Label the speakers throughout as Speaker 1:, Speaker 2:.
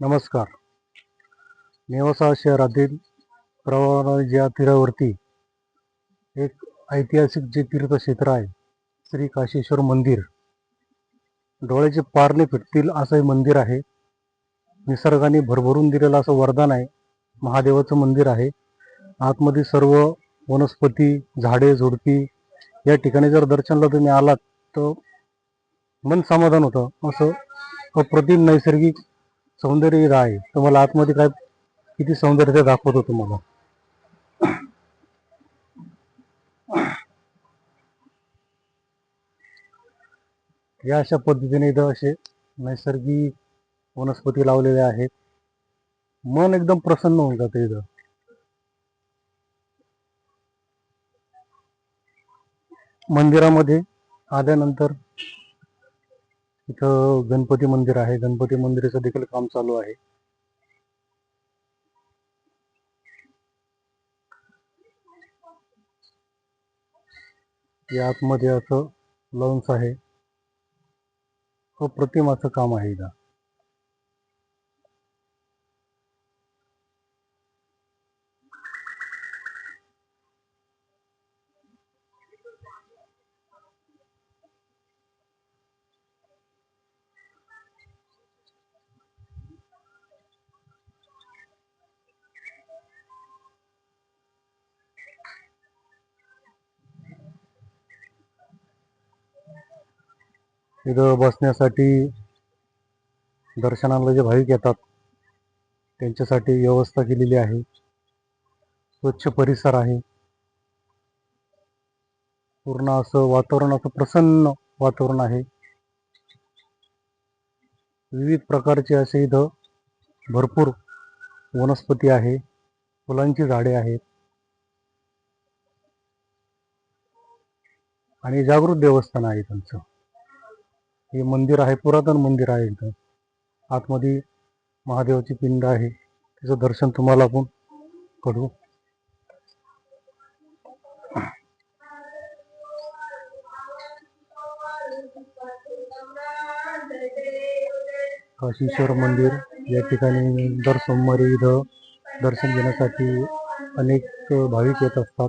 Speaker 1: नमस्कार. नेवासा शहरातील प्रवाराच्या तीरावरती एक ऐतिहासिक जे तीर्थक्षेत्र आहे श्री काशीश्वर मंदिर. डोळ्याचे पारणे फिटतील असं हे मंदिर आहे. निसर्गाने भरभरून दिलेलं असं वरदान आहे. महादेवाचं मंदिर आहे. आतमध्ये सर्व वनस्पती झाडे झुडपी या ठिकाणी जर दर्शनाला तुम्ही आलात तर मन समाधान होतं. असं अप्रतिम नैसर्गिक सौंदर्य आहे. तुम्हाला आतमध्ये काय किती सौंदर्य ते दाखवतो तुम्हाला? या अशा पद्धतीने इथं असे नैसर्गिक वनस्पती लावलेल्या आहेत. मन एकदम प्रसन्न होऊन जाते इथं. मंदिरामध्ये आल्यानंतर इथं गणपती मंदिर आहे. गणपती मंदिराचं देखील काम चालू आहे. या आतमध्ये असं लॉन्स आहे. अप्रतिम असं काम आहे इथं. इथं बसण्यासाठी दर्शनाला जे भाविक येतात त्यांच्यासाठी व्यवस्था केलेली आहे. स्वच्छ परिसर आहे. पूर्ण असं वातावरण असं प्रसन्न वातावरण आहे. विविध प्रकारचे असे इथं भरपूर वनस्पती आहे. फुलांची झाडे आहेत. आणि जागृत देवस्थान आहे त्यांचं. हे मंदिर आहे पुरातन मंदिर आहे इथं आतमध्ये महादेवाची पिंड आहे. त्याचं दर्शन तुम्हाला आपण करू. काशीश्वर मंदिर या ठिकाणी दर सोमवारी इथं दर्शन घेण्यासाठी अनेक भाविक येत असतात.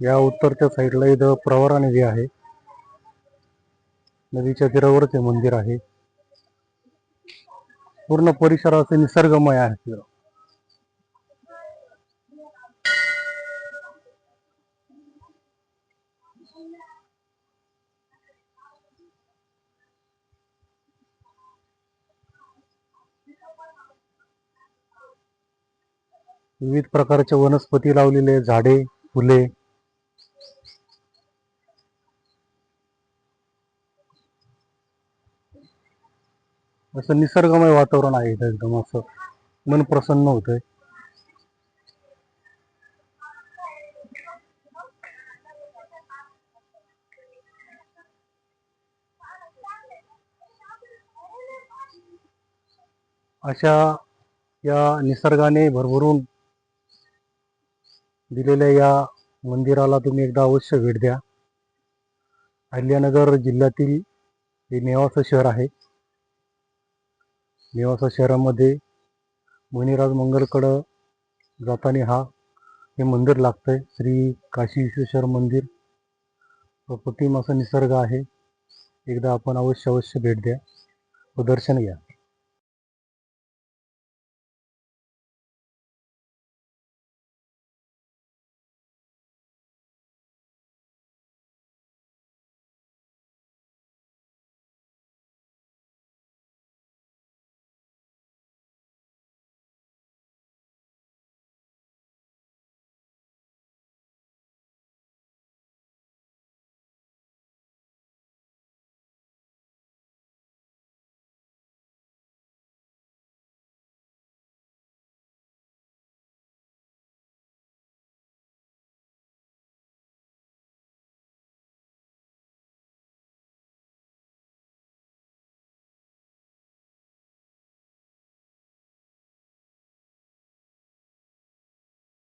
Speaker 1: या उत्तरच्या साईडला इथं प्रवरा नदी आहे नदीच्या तीरावरच हे मंदिर आहे. पूर्ण परिसर असे निसर्गमय आहे विविध प्रकारच्या वनस्पती लावलेले झाडे फुले असं निसर्गमय वातावरण आहे इथं एकदम असं. मन प्रसन्न होतंय. अशा या निसर्गाने भरभरून दिलेल्या या मंदिराला तुम्ही एकदा अवश्य भेट द्या. अहिल्यानगर जिल्ह्यातील हे नेवाचं शहर आहे. नेवासा शहरामध्ये मुनिराज मंगलकडं जाताना हा हे मंदिर लागतंय. श्री काशी विश्वेश्वर मंदिर. अप्रतिम असा निसर्ग आहे. एकदा आपण अवश्य अवश्य भेट द्या. व दर्शन घ्या.